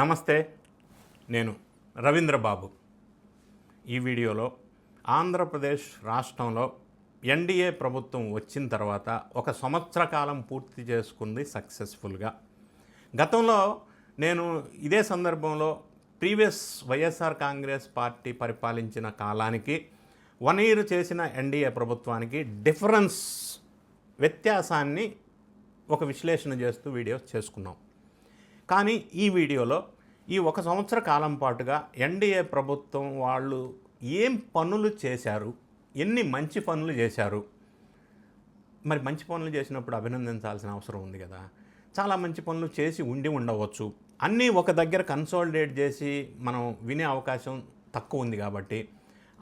నమస్తే నేను రవీంద్ర బాబు ఈ వీడియోలో ఆంధ్రప్రదేశ్ రాష్ట్రంలో ఎన్డీఏ ప్రభుత్వం వచ్చిన తర్వాత ఒక సంవత్సర కాలం పూర్తి చేసుకుంది సక్సెస్ఫుల్గా. గతంలో నేను ఇదే సందర్భంలో ప్రీవియస్ వైఎస్ఆర్ కాంగ్రెస్ పార్టీ పరిపాలించిన కాలానికి వన్ ఇయర్ చేసిన ఎన్డీఏ ప్రభుత్వానికి డిఫరెన్స్ వ్యత్యాసాన్ని ఒక విశ్లేషణ చేస్తూ వీడియో చేసుకున్నాం. కానీ ఈ వీడియోలో ఈ ఒక సంవత్సర కాలం పాటుగా ఎన్డీఏ ప్రభుత్వం వాళ్ళు ఏం పనులు చేశారు? ఎన్ని మంచి పనులు చేశారు? మరి మంచి పనులు చేసినప్పుడు అభినందించాల్సిన అవసరం ఉంది కదా. చాలా మంచి పనులు చేసి ఉండి ఉండవచ్చు. అన్నీ ఒక దగ్గర కన్సాలిడేట్ చేసి మనం వినే అవకాశం తక్కువ ఉంది కాబట్టి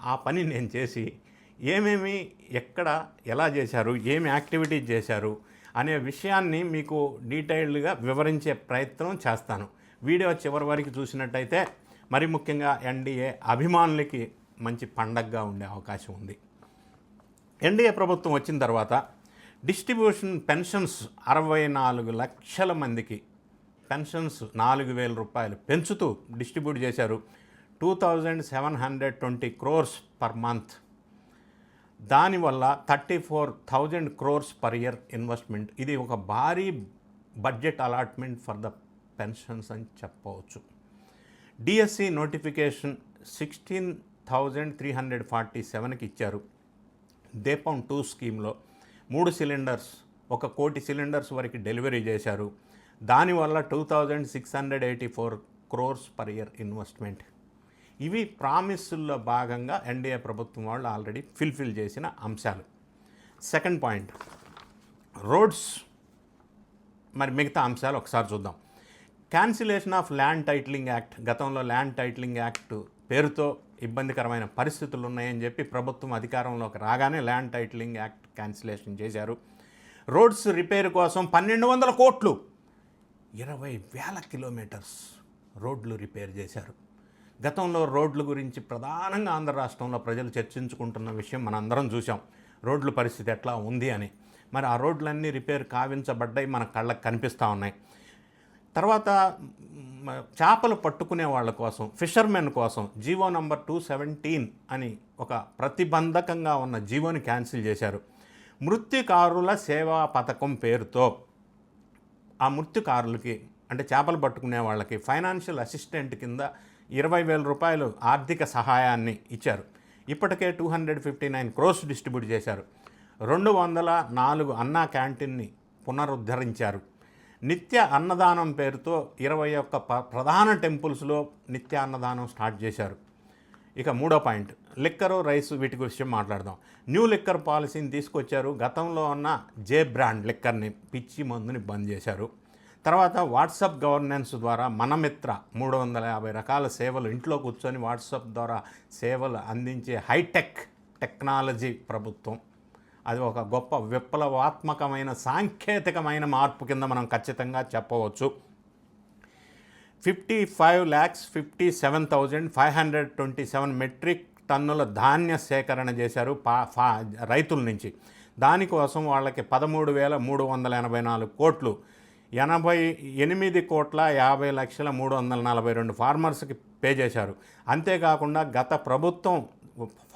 ఆ పని నేను చేసి ఏమేమి ఎక్కడ ఎలా చేశారు ఏమి యాక్టివిటీస్ చేశారు అనే విషయాన్ని మీకు డీటెయిల్డ్గా వివరించే ప్రయత్నం చేస్తాను. వీడియో చివరి వరకు చూసినట్టయితే మరి ముఖ్యంగా ఎన్డీఏ అభిమానులకి మంచి పండగగా ఉండే అవకాశం ఉంది. ఎన్డీఏ ప్రభుత్వం వచ్చిన తర్వాత డిస్ట్రిబ్యూషన్ పెన్షన్స్ అరవై నాలుగు లక్షల మందికి పెన్షన్స్ నాలుగు వేల రూపాయలు పెంచుతూ డిస్ట్రిబ్యూట్ చేశారు. Two thousand seven hundred twenty crores per month. దానివల్ల thirty four thousand crores per year investment. ఇది ఒక భారీ budget allotment for the pensions అని చెప్పవచ్చు. DSC notification sixteen thousand three hundred forty సెవెన్కి ఇచ్చారు. దీపం టూ స్కీమ్లో మూడు సిలిండర్స్ ఒక కోటి సిలిండర్స్ వరకు డెలివరీ చేశారు. దానివల్ల two thousand six hundred eighty four crores per year investment. ఇవి ప్రామిస్ల్లో భాగంగా ఎన్డీఏ ప్రభుత్వం వాళ్ళు ఆల్రెడీ ఫిల్ఫిల్ చేసిన అంశాలు. Second point roads. మరి మిగతా అంశాలు ఒకసారి చూద్దాం. Cancellation of land titling act గతంలో ల్యాండ్ టైటిలింగ్ యాక్ట్ పేరుతో ఇబ్బందికరమైన పరిస్థితులు ఉన్నాయని చెప్పి ప్రభుత్వం అధికారంలోకి రాగానే ల్యాండ్ టైటిలింగ్ యాక్ట్ క్యాన్సిలేషన్ చేశారు. రోడ్స్ రిపేర్ కోసం పన్నెండు వందల కోట్లు ఇరవై వేల కిలోమీటర్స్ రోడ్లు రిపేర్ చేశారు. గతంలో రోడ్ల గురించి ప్రధానంగా ఆంధ్ర రాష్ట్రంలో ప్రజలు చర్చించుకుంటున్న విషయం మనందరం చూసాం రోడ్ల పరిస్థితి ఎట్లా ఉంది అని. మరి ఆ రోడ్లన్నీ రిపేర్ కావించబడ్డాయి మన కళ్ళకు కనిపిస్తూ ఉన్నాయి. తర్వాత చేపలు పట్టుకునే వాళ్ళ కోసం ఫిషర్మెన్ కోసం జీవో నంబర్ టూ సెవెంటీన్ అని ఒక ప్రతిబంధకంగా ఉన్న జీవోని క్యాన్సిల్ చేశారు. మృత్యుకారుల సేవా పథకం పేరుతో ఆ మృత్యుకారులకి అంటే చేపలు పట్టుకునే వాళ్ళకి ఫైనాన్షియల్ అసిస్టెంట్ కింద ఇరవై వేల రూపాయలు ఆర్థిక సహాయాన్ని ఇచ్చారు. ఇప్పటికే two hundred fifty nine crores distribute చేశారు. రెండు వందల నాలుగు అన్నా క్యాంటీన్ని పునరుద్ధరించారు. నిత్య అన్నదానం పేరుతో ఇరవై ఒక్క ప- ప్రధాన టెంపుల్స్లో నిత్య అన్నదానం స్టార్ట్ చేశారు. ఇక మూడో పాయింట్ లిక్కరు రైస్ వీటి గురించి మాట్లాడదాం. న్యూ లిక్కర్ పాలసీని తీసుకొచ్చారు. గతంలో ఉన్న జే బ్రాండ్ లిక్కర్ని పిచ్చి మందుని బంద్ చేశారు. తర్వాత వాట్సాప్ గవర్నెన్స్ ద్వారా మనమిత్ర మూడు వందల యాభై రకాల సేవలు ఇంట్లో కూర్చొని వాట్సాప్ ద్వారా సేవలు అందించే హైటెక్ టెక్నాలజీ ప్రభుత్వం. అది ఒక గొప్ప విప్లవాత్మకమైన సాంకేతికమైన మార్పు కింద మనం ఖచ్చితంగా చెప్పవచ్చు. Fifty five lakhs fifty seven thousand five hundred twenty seven metric టన్నుల ధాన్య సేకరణ చేశారు పా ఫా రైతుల నుంచి. దానికోసం వాళ్ళకి పదమూడు వేల మూడు వందల ఎనభై నాలుగు కోట్లు ఎనభై ఎనిమిది కోట్ల యాభై లక్షల మూడు వందల నలభై రెండు ఫార్మర్స్కి పే చేశారు. అంతేకాకుండా గత ప్రభుత్వం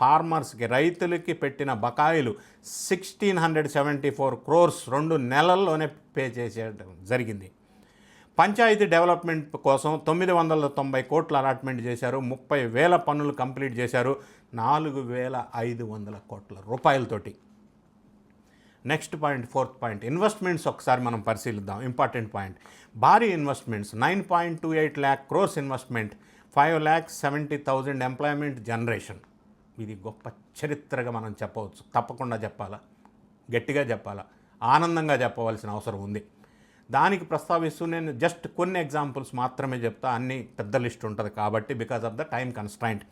ఫార్మర్స్కి రైతులకి పెట్టిన బకాయిలు sixteen hundred seventy four crores రెండు నెలల్లోనే పే చేసేయడం జరిగింది. పంచాయతీ డెవలప్మెంట్ కోసం తొమ్మిది వందల తొంభై కోట్ల అలాట్మెంట్ చేశారు. ముప్పై వేల పనులు కంప్లీట్ చేశారు. నాలుగు వేల ఐదు వందల కోట్ల రూపాయలతోటి. Next point fourth point. Investments ఒకసారి మనం పరిశీలిద్దాం. Important point. భారీ investments nine point two eight lakh crores investment five lakhs seventy thousand employment generation. ఇది గొప్ప చరిత్రగా మనం చెప్పవచ్చు. తప్పకుండా చెప్పాలా? గట్టిగా చెప్పాలా? ఆనందంగా చెప్పవలసిన అవసరం ఉంది. దానికి ప్రస్తావిస్తూ నేను జస్ట్ కొన్ని ఎగ్జాంపుల్స్ మాత్రమే చెప్తా. అన్ని పెద్ద లిస్ట్ ఉంటుంది కాబట్టి because of the time constraint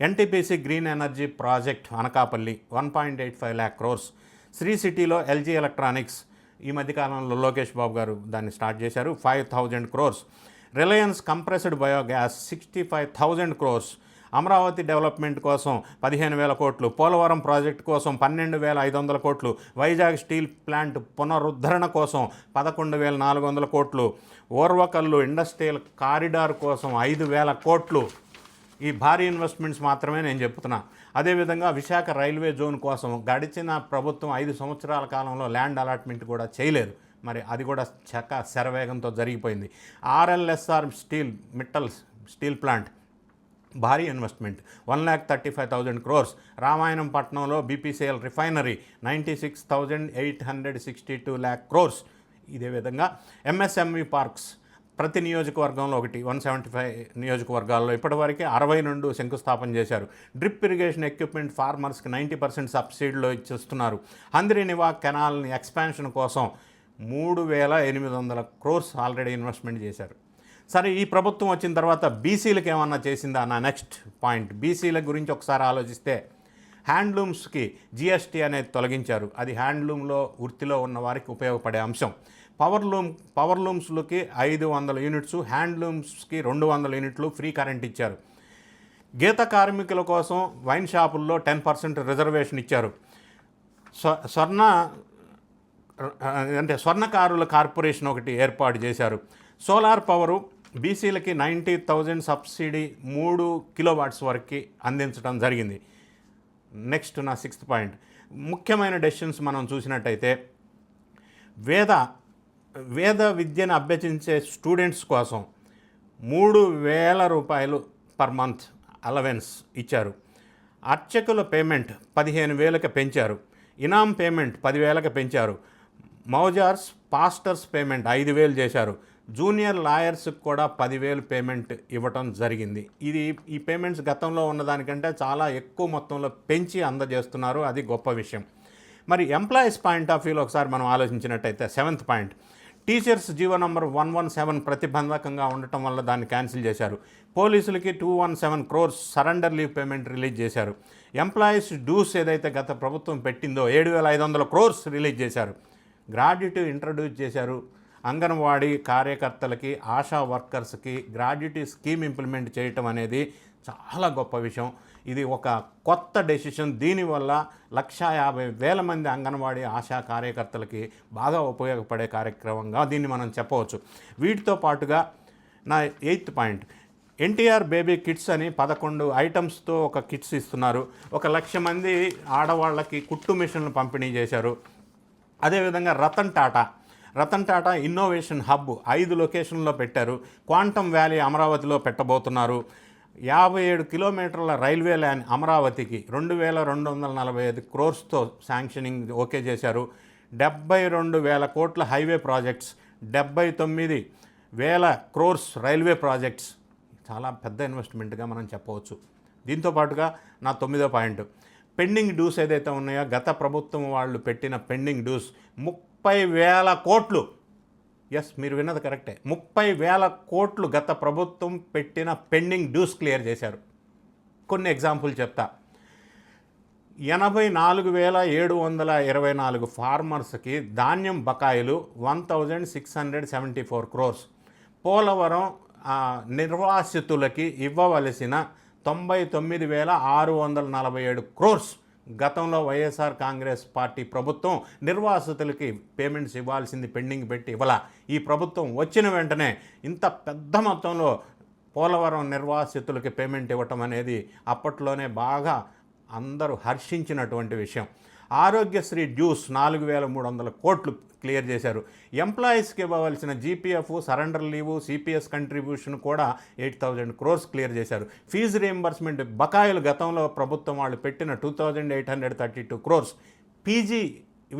NTPC green energy project Anakapalli one point eight five lakh crores Shri సిటీలో ఎల్జీ ఎలక్ట్రానిక్స్ ఈ మధ్యకాలంలో లోకేష్ బాబు గారు దాన్ని స్టార్ట్ చేశారు. Five thousand crores. Reliance compressed biogas sixty five thousand crores. Amaravati development కోసం పదిహేను వేల కోట్లు. పోలవరం ప్రాజెక్టు కోసం పన్నెండు వేల ఐదు వందల కోట్లు. వైజాగ్ స్టీల్ ప్లాంట్ పునరుద్ధరణ కోసం పదకొండు వేల నాలుగు వందల కోట్లు. ఓర్వకల్లు ఇండస్ట్రియల్ కారిడార్ కోసం ఐదు వేల కోట్లు. ఈ భారీ ఇన్వెస్ట్మెంట్స్ మాత్రమే నేను చెప్తున్నా. అదేవిధంగా విశాఖ రైల్వే జోన్ కోసం గడిచిన ప్రభుత్వం ఐదు సంవత్సరాల కాలంలో ల్యాండ్ అలాట్మెంట్ కూడా చేయలేదు. మరి అది కూడా చక్క శరవేగంతో జరిగిపోయింది. ఆర్ఎల్ఎస్ఆర్ స్టీల్ మిట్టల్స్ స్టీల్ ప్లాంట్ భారీ investment one lakh thirty five thousand crores. Ramayanam పట్టణంలో BPCL refinery ninety six thousand eight hundred sixty two lakh crores. ఇదే విధంగా ఎంఎస్ఎంఈ పార్క్స్ ప్రతి నియోజకవర్గంలో ఒకటి వన్ సెవెంటీ ఫైవ్ నియోజకవర్గాల్లో ఇప్పటివరకు అరవై రెండు శంకుస్థాపన చేశారు. డ్రిప్ ఇరిగేషన్ ఎక్విప్మెంట్ ఫార్మర్స్కి నైంటీ పర్సెంట్ సబ్సిడీలో చూస్తున్నారు హంద్రి నివా కెనాల్ని ఎక్స్పాన్షన్ కోసం మూడు వేల ఎనిమిది వందల క్రోర్స్ ఆల్రెడీ ఇన్వెస్ట్మెంట్ చేశారు. సరే ఈ ప్రభుత్వం వచ్చిన తర్వాత బీసీలకు ఏమన్నా చేసిందా నా నెక్స్ట్ పాయింట్. బీసీల గురించి ఒకసారి ఆలోచిస్తే హ్యాండ్లూమ్స్కి జిఎస్టీ అనేది తొలగించారు. అది హ్యాండ్లూమ్లో వృత్తిలో ఉన్న వారికి ఉపయోగపడే అంశం. పవర్ లూమ్ ఐదు వందల యూనిట్స్ హ్యాండ్లూమ్స్కి రెండు వందల యూనిట్లు ఫ్రీ కరెంట్ ఇచ్చారు. గీత కార్మికుల కోసం వైన్ షాపుల్లో టెన్ పర్సెంట్ రిజర్వేషన్ ఇచ్చారు. స్వ స్వర్ణ అంటే స్వర్ణకారుల కార్పొరేషన్ ఒకటి ఏర్పాటు చేశారు. సోలార్ పవరు బీసీలకి నైంటీ థౌజండ్ సబ్సిడీ మూడు కిలోవాట్స్ వరకు అందించడం జరిగింది. నెక్స్ట్ నా సిక్స్త్ పాయింట్. ముఖ్యమైన డెసిషన్స్ మనం చూసినట్టయితే వేద వేద విద్యను అభ్యసించే స్టూడెంట్స్ కోసం మూడు వేల రూపాయలు పర్ మంత్ అలవెన్స్ ఇచ్చారు. అర్చకుల పేమెంట్ పదిహేను వేలకు పెంచారు. ఇనాం పేమెంట్ పదివేలకు పెంచారు. మౌజార్స్ పాస్టర్స్ పేమెంట్ ఐదు వేలు చేశారు. జూనియర్ లాయర్స్కి కూడా పదివేలు పేమెంట్ ఇవ్వటం జరిగింది. ఇది ఈ పేమెంట్స్ గతంలో ఉన్నదానికంటే చాలా ఎక్కువ మొత్తంలో పెంచి అందజేస్తున్నారు. అది గొప్ప విషయం. మరి ఎంప్లాయీస్ పాయింట్ ఆఫ్ వ్యూలో ఒకసారి మనం ఆలోచించినట్టయితే seventh point. Teachers G O number one one seven ప్రతిబంధకంగా ఉండటం వల్ల దాన్ని క్యాన్సిల్ చేశారు. పోలీసులకి two one seven crores surrender leave payment release చేశారు. ఎంప్లాయీస్ డ్యూస్ ఏదైతే గత ప్రభుత్వం పెట్టిందో ఏడు వేల ఐదు వందల క్రోర్స్ రిలీజ్ చేశారు. గ్రాడ్యుటీ ఇంట్రడ్యూస్ చేశారు. అంగన్వాడీ కార్యకర్తలకి ఆశా వర్కర్స్కి గ్రాడ్యుటీ స్కీమ్ ఇంప్లిమెంట్ చేయటం అనేది చాలా గొప్ప విషయం. ఇది ఒక కొత్త డెసిషన్. దీనివల్ల లక్షా యాభై వేల మంది అంగన్వాడీ ఆశా కార్యకర్తలకి బాగా ఉపయోగపడే కార్యక్రమంగా దీన్ని మనం చెప్పవచ్చు. వీటితో పాటుగా నా eighth point. NTR baby kits అని పదకొండు ఐటమ్స్తో ఒక కిట్స్ ఇస్తున్నారు. ఒక లక్ష మంది ఆడవాళ్ళకి కుట్టు మిషన్లు పంపిణీ చేశారు. అదేవిధంగా రతన్ టాటా. రతన్ టాటా ఇన్నోవేషన్ హబ్ ఐదు లొకేషన్లో పెట్టారు. క్వాంటమ్ వ్యాలీ అమరావతిలో పెట్టబోతున్నారు. యాభై ఏడు కిలోమీటర్ల రైల్వే లైన్ అమరావతికి రెండు వేల రెండు వందల నలభై ఐదు క్రోర్స్తో శాంక్షనింగ్ ఓకే చేశారు. డెబ్బై రెండు వేల కోట్ల హైవే ప్రాజెక్ట్స్ డెబ్బై తొమ్మిది వేల క్రోర్స్ రైల్వే ప్రాజెక్ట్స్. చాలా పెద్ద ఇన్వెస్ట్మెంట్గా మనం చెప్పవచ్చు. దీంతో పాటుగా నా తొమ్మిదో పాయింట్. పెండింగ్ డ్యూస్ ఏదైతే ఉన్నాయో గత ప్రభుత్వం వాళ్ళు పెట్టిన పెండింగ్ డ్యూస్ ముప్పై వేల కోట్లు ఎస్ మీరు విన్నది కరెక్టే. ముప్పై వేల కోట్లు గత ప్రభుత్వం పెట్టిన పెండింగ్ డ్యూస్ క్లియర్ చేశారు. కొన్ని ఎగ్జాంపుల్ చెప్తా. ఎనభై నాలుగు వేల ఏడు వందల ఇరవై నాలుగు ఫార్మర్స్కి ధాన్యం బకాయిలు one thousand six hundred seventy four crores. Polavaram నిర్వాసితులకి ఇవ్వవలసిన తొంభై తొమ్మిది వేల ఆరు వందల నలభై ఏడు క్రోర్స్. గతంలో వైఎస్ఆర్ కాంగ్రెస్ పార్టీ ప్రభుత్వం నిర్వాసితులకి పేమెంట్స్ ఇవ్వాల్సింది పెండింగ్ పెట్టి ఇవ్వాల? ఈ ప్రభుత్వం వచ్చిన వెంటనే ఇంత పెద్ద మొత్తంలో పోలవరం నిర్వాసితులకి పేమెంట్ ఇవ్వటం అనేది అప్పట్లోనే బాగా అందరూ హర్షించినటువంటి విషయం. ఆరోగ్యశ్రీ డ్యూస్ నాలుగు వేల మూడు వందల కోట్లు క్లియర్ చేశారు. ఎంప్లాయీస్కి ఇవ్వవలసిన GPF surrender leave CPS contribution కూడా ఎయిట్ థౌజండ్ క్రోర్స్ క్లియర్ చేశారు. ఫీజు రియంబర్స్మెంట్ బకాయిలు గతంలో ప్రభుత్వం వాళ్ళు పెట్టిన two thousand eight hundred thirty two crores. PG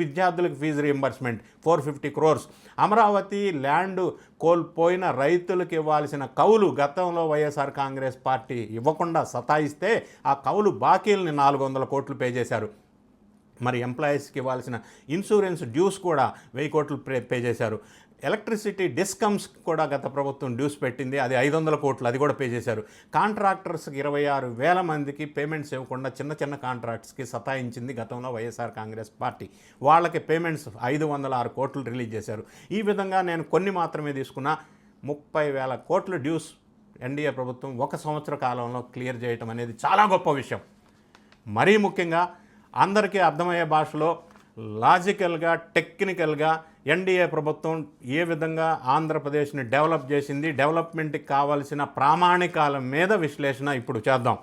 విద్యార్థులకు fee reimbursement four fifty crores. Amaravati land కోల్పోయిన రైతులకు ఇవ్వాల్సిన కౌలు గతంలో వైఎస్ఆర్ కాంగ్రెస్ పార్టీ ఇవ్వకుండా సతాయిస్తే ఆ కౌలు బాకీలని నాలుగు వందల కోట్లు పే చేశారు. మరి ఎంప్లాయీస్కి ఇవ్వాల్సిన ఇన్సూరెన్స్ డ్యూస్ కూడా వెయ్యి కోట్లు పే పే చేశారు. ఎలక్ట్రిసిటీ డిస్కమ్స్ కూడా గత ప్రభుత్వం డ్యూస్ పెట్టింది. అది ఐదు వందల కోట్లు అది కూడా పే చేశారు. కాంట్రాక్టర్స్కి ఇరవై ఆరు వేల మందికి పేమెంట్స్ ఇవ్వకుండా చిన్న చిన్న కాంట్రాక్ట్స్కి సతాయించింది గతంలో వైఎస్ఆర్ కాంగ్రెస్ పార్టీ. వాళ్ళకి పేమెంట్స్ ఐదు వందల ఆరు కోట్లు రిలీజ్ చేశారు. ఈ విధంగా నేను కొన్ని మాత్రమే తీసుకున్నా. ముప్పై వేల కోట్లు డ్యూస్ ఎన్డీఏ ప్రభుత్వం ఒక సంవత్సర కాలంలో క్లియర్ చేయటం అనేది చాలా గొప్ప విషయం. మరీ ముఖ్యంగా అందరికీ అర్థమయ్యే భాషలో లాజికల్గా టెక్నికల్గా ఎన్డీఏ ప్రభుత్వం ఏ విధంగా ఆంధ్రప్రదేశ్ని డెవలప్ చేసింది డెవలప్మెంట్కి కావాల్సిన ప్రామాణికాల మీద విశ్లేషణ ఇప్పుడు చేద్దాం.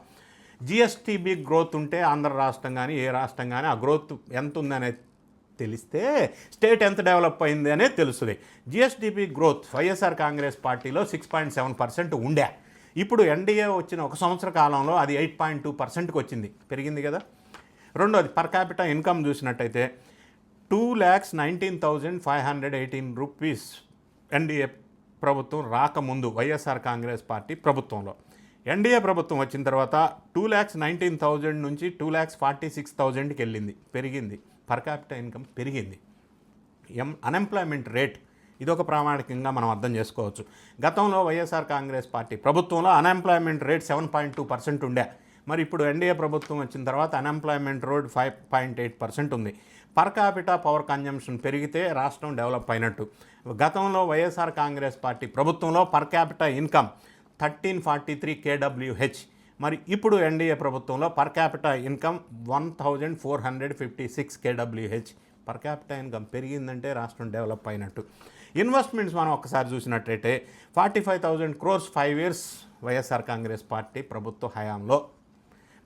జిఎస్టీబీ గ్రోత్ ఉంటే ఆంధ్ర రాష్ట్రం కానీ ఏ రాష్ట్రం కానీ ఆ గ్రోత్ ఎంత ఉందనేది తెలిస్తే స్టేట్ ఎంత డెవలప్ అయింది అనేది తెలుస్తుంది. జిఎస్డిపి గ్రోత్ వైఎస్ఆర్ కాంగ్రెస్ పార్టీలో సిక్స్ పాయింట్ సెవెన్ పర్సెంట్ ఉండే. ఇప్పుడు ఎన్డీఏ వచ్చిన ఒక సంవత్సర కాలంలో అది ఎయిట్ పాయింట్ టూ పర్సెంట్కి వచ్చింది. పెరిగింది కదా. రెండోది పర్ క్యాపిటా ఇన్కమ్ చూసినట్టయితే two lakhs nineteen thousand five hundred eighteen rupees NDA ప్రభుత్వం రాకముందు వైఎస్ఆర్ కాంగ్రెస్ పార్టీ ప్రభుత్వంలో. ఎన్డీఏ ప్రభుత్వం వచ్చిన తర్వాత టూ ల్యాక్స్ నైన్టీన్ థౌజండ్ నుంచి టూ ల్యాక్స్ ఫార్టీ సిక్స్ థౌజండ్కి వెళ్ళింది పెరిగింది. పర్ క్యాపిటల్ ఇన్కమ్ పెరిగింది. ఎం అన్ఎంప్లాయ్మెంట్ రేట్ ఇది ఒక ప్రామాణికంగా మనం అర్థం చేసుకోవచ్చు. గతంలో వైఎస్ఆర్ కాంగ్రెస్ పార్టీ ప్రభుత్వంలో unemployment rate seven point two percent ఉండే. మరి ఇప్పుడు ఎన్డీఏ ప్రభుత్వం వచ్చిన తర్వాత unemployment rate five point eight percent ఉంది. పర్ కాపిటా పవర్ కన్జంప్షన్ పెరిగితే రాష్ట్రం డెవలప్ అయినట్టు. గతంలో వైఎస్ఆర్ కాంగ్రెస్ పార్టీ ప్రభుత్వంలో per capita income thirteen forty three కేడబ్ల్యూహెచ్. మరి ఇప్పుడు ఎన్డీఏ ప్రభుత్వంలో per capita income one thousand four hundred fifty six కేడబ్ల్యూహెచ్. Per capita income పెరిగిందంటే రాష్ట్రం డెవలప్ అయినట్టు. ఇన్వెస్ట్మెంట్స్ మనం ఒక్కసారి చూసినట్టయితే forty five thousand crores five years YSR Congress party ప్రభుత్వ హయాంలో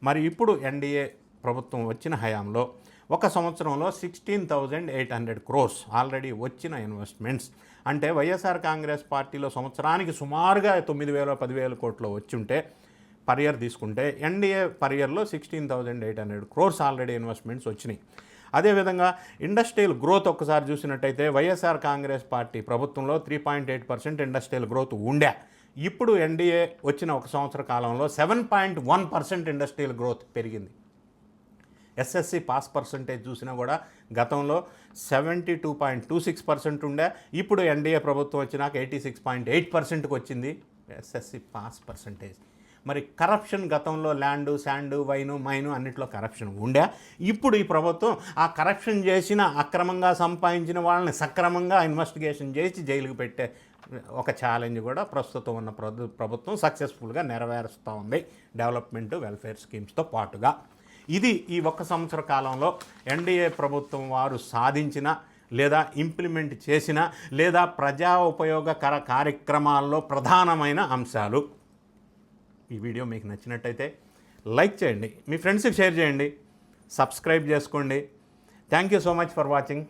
మరి ఇప్పుడు ఎన్డీఏ ప్రభుత్వం వచ్చిన హయాంలో ఒక సంవత్సరంలో sixteen thousand eight hundred crores already వచ్చిన ఇన్వెస్ట్మెంట్స్. అంటే వైఎస్ఆర్ కాంగ్రెస్ పార్టీలో సంవత్సరానికి సుమారుగా తొమ్మిది వేల పదివేల కోట్లు వచ్చుంటే పర్యర్ పర్ ఇయర్ తీసుకుంటే ఎన్డీఏ పర్ ఇయర్లో sixteen thousand eight hundred crores already investments వచ్చినాయి. అదేవిధంగా ఇండస్ట్రియల్ గ్రోత్ ఒక్కసారి చూసినట్టయితే వైఎస్ఆర్ కాంగ్రెస్ పార్టీ ప్రభుత్వంలో three point eight percent industrial growth ఉండే. ఇప్పుడు ఎన్డీఏ వచ్చిన ఒక సంవత్సర కాలంలో seven point one percent industrial growth పెరిగింది. ఎస్ఎస్సి పాస్ పర్సంటేజ్ చూసినా కూడా గతంలో seventy two point two six percent ఉండే ఇప్పుడు ఎన్డీఏ ప్రభుత్వం వచ్చినాక ఎయిటీ సిక్స్ పాయింట్ ఎయిట్ పర్సెంట్కి వచ్చింది ఎస్ఎస్సి పాస్ పర్సంటేజ్. మరి కరప్షన్ గతంలో ల్యాండ్ శాండ్ వైను మైను అన్నిట్లో కరప్షన్ ఉండే ఇప్పుడు ఈ ప్రభుత్వం ఆ కరప్షన్ చేసిన అక్రమంగా సంపాదించిన వాళ్ళని సక్రమంగా ఇన్వెస్టిగేషన్ చేసి జైలుకు పెట్టే ఒక ఛాలెంజ్ కూడా ప్రస్తుతం ఉన్న ప్రభుత్వం సక్సెస్ఫుల్గా నెరవేరుస్తూ ఉంది. డెవలప్మెంట్ వెల్ఫేర్ స్కీమ్స్తో పాటుగా. ఇది ఈ ఒక్క సంవత్సర కాలంలో ఎన్డీఏ ప్రభుత్వం వారు సాధించిన లేదా ఇంప్లిమెంట్ చేసిన లేదా ప్రజా ఉపయోగకర కార్యక్రమాల్లో ప్రధానమైన అంశాలు. ఈ వీడియో మీకు నచ్చినట్టయితే లైక్ చేయండి. మీ ఫ్రెండ్స్కి షేర్ చేయండి. సబ్స్క్రైబ్ చేసుకోండి. Thank you so much for watching